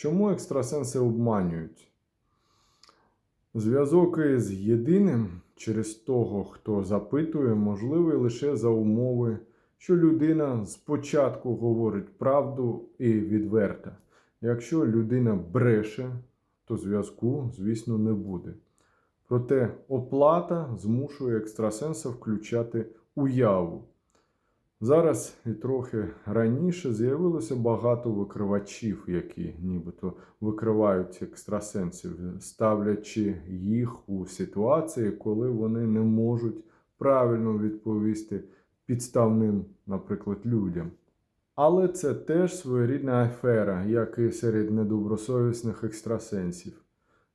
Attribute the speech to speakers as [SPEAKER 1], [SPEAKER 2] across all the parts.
[SPEAKER 1] Чому екстрасенси обманюють? Зв'язок із єдиним через того, хто запитує, можливий лише за умови, що людина спочатку говорить правду і відверта. Якщо людина бреше, то зв'язку, звісно, не буде. Проте оплата змушує екстрасенса включати уяву. Зараз і трохи раніше з'явилося багато викривачів, які нібито викривають екстрасенсів, ставлячи їх у ситуації, коли вони не можуть правильно відповісти підставним, наприклад, людям. Але це теж своєрідна афера, як і серед недобросовісних екстрасенсів.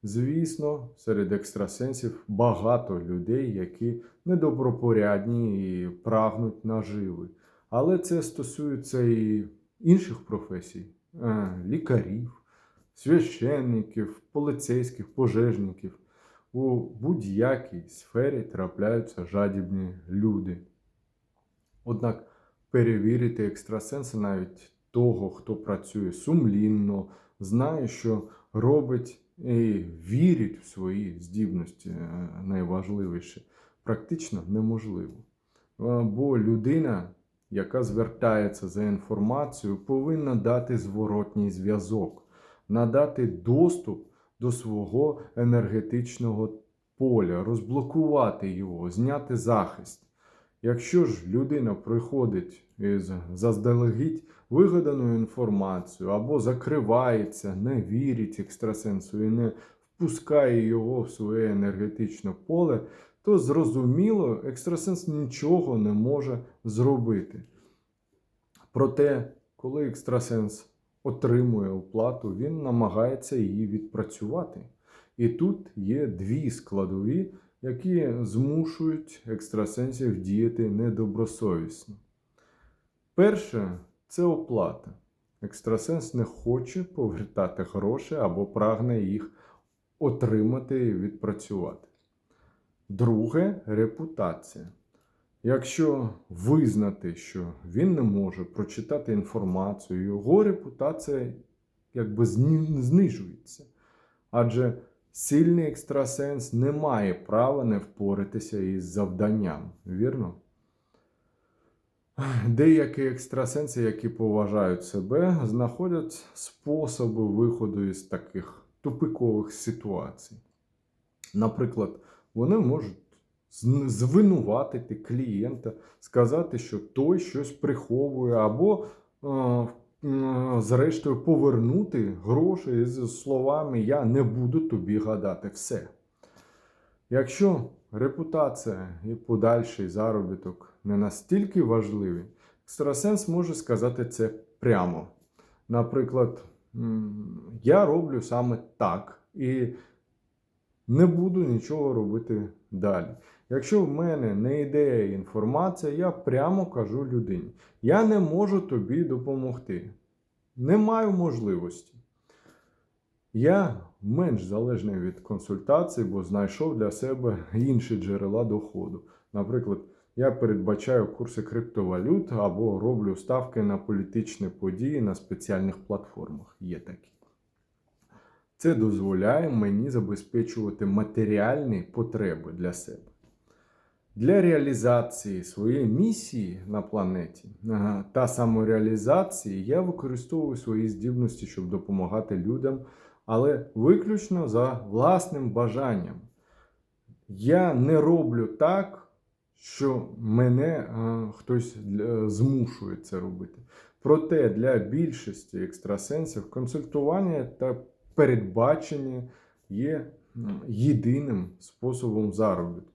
[SPEAKER 1] Звісно, серед екстрасенсів багато людей, які недобропорядні і прагнуть наживи. Але це стосується і інших професій: е, лікарів, священників, поліцейських, пожежників. У будь-якій сфері трапляються жадібні люди. Однак перевірити екстрасенса навіть того, хто працює сумлінно, знає, що робить і вірить в свої здібності, е, найважливіше, практично неможливо. Бо людина, яка звертається за інформацією, повинна дати зворотній зв'язок, надати доступ до свого енергетичного поля, розблокувати його, зняти захист. Якщо ж людина приходить із заздалегідь вигаданою інформацією або закривається, не вірить екстрасенсу і не впускає його в своє енергетичне поле, то зрозуміло, екстрасенс нічого не може зробити. Проте, коли екстрасенс отримує оплату, він намагається її відпрацювати. І тут є дві складові, які змушують екстрасенсів діяти недобросовісно. Перше це оплата. Екстрасенс не хоче повертати гроші або прагне їх отримати і відпрацювати. Друге репутація. Якщо визнати, що він не може прочитати інформацію, його репутація якби знижується. Адже сильний екстрасенс не має права не впоратися із завданням, вірно? Деякі екстрасенси, які поважають себе, знаходять способи виходу із таких тупикових ситуацій. Наприклад, вони можуть звинуватити клієнта, сказати, що той щось приховує, або, е, зрештою, повернути гроші з словами Я не буду тобі гадати все. Якщо репутація і подальший заробіток не настільки важливі, екстрасенс може сказати це прямо. Наприклад, я роблю саме так і не буду нічого робити далі. Якщо в мене не ідея інформація, я прямо кажу людині: я не можу тобі допомогти. Не маю можливості. Я менш залежний від консультацій, бо знайшов для себе інші джерела доходу. Наприклад, я передбачаю курси криптовалют або роблю ставки на політичні події на спеціальних платформах. Є такі. Це дозволяє мені забезпечувати матеріальні потреби для себе. Для реалізації своєї місії на планеті та самореалізації я використовую свої здібності, щоб допомагати людям, але виключно за власним бажанням. Я не роблю так, що мене хтось е, змушує це робити. Проте для більшості екстрасенсів консультування та передбачення є єдиним способом заробітку.